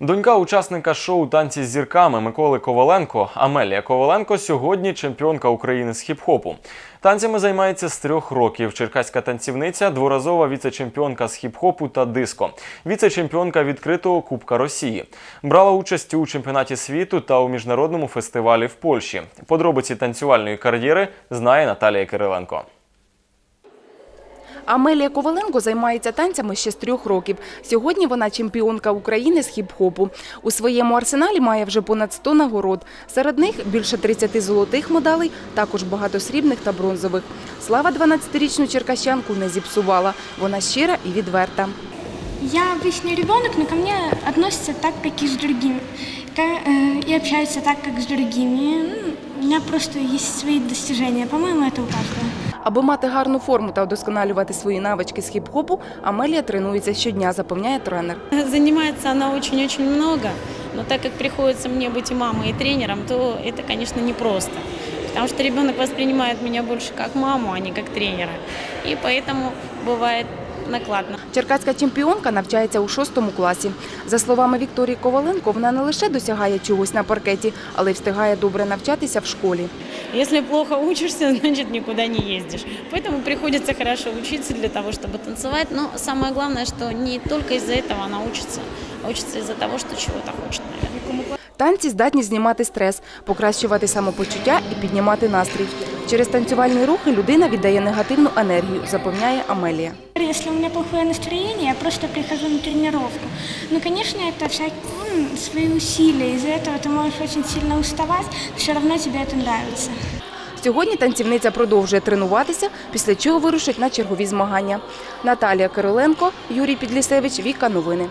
Донька учасника шоу Танці з зірками Миколи Коваленко Амелія Коваленко сьогодні чемпіонка України з хіп-хопу. Танцями займається з трьох років. Черкаська танцівниця, дворазова віце-чемпіонка з хіп-хопу та диско, віце-чемпіонка відкритого Кубка Росії. Брала участь у чемпіонаті світу та у міжнародному фестивалі в Польщі. Подробиці танцювальної кар'єри знає Наталія Кириленко. Амелія Коваленко займається танцями ще з трьох років. Сьогодні вона чемпіонка України з хіп-хопу. У своєму арсеналі має вже понад 100 нагород. Серед них більше 30 золотих медалей, також багато срібних та бронзових. Слава 12-річну черкащанку не зіпсувала. Вона щира і відверта. Я обычный ребенок, но ко мне относятся так, как и с другими. Ка- э, И общаются так, как с другими. Ну, У меня просто есть свои достижения. По-моему, это у каждого. Аби мати гарну форму та удосконалювати свої навички з хіп-хопу, Амелія тренується щодня, запевняє тренер. Занимается она очень-очень много, но так как приходится мне быть и мамой, и тренером, то это, конечно, непросто. Потому что ребенок воспринимает меня больше как маму, а не как тренера. И поэтому бывает накладно. Черкаська чемпіонка навчається у шостому класі. За словами Вікторії Коваленко, вона не лише досягає чогось на паркеті, але й встигає добре навчатися в школі. Если плохо учишься, значит никуда не ездишь. Поэтому приходится хорошо учиться для того, чтобы танцевать. Но самое главное, что не только из-за этого она учится, а учится из-за того, что чего-то хочет, наверное. Танці здатні знімати стрес, покращувати самопочуття і піднімати настрій. Через танцювальні рухи людина віддає негативну енергію, запевняє Амелія. Если у меня плохое настроение, я просто прихожу на тренировку. Ну, конечно, это всякие м, свои усилия. Из-за этого ты можешь очень сильно уставать, но все равно тебе это нравится. Сьогодні танцівниця продовжує тренуватися, після чого вирушить на чергові змагання. Наталія Кириленко, Юрій Підлісевич, Віка Новини.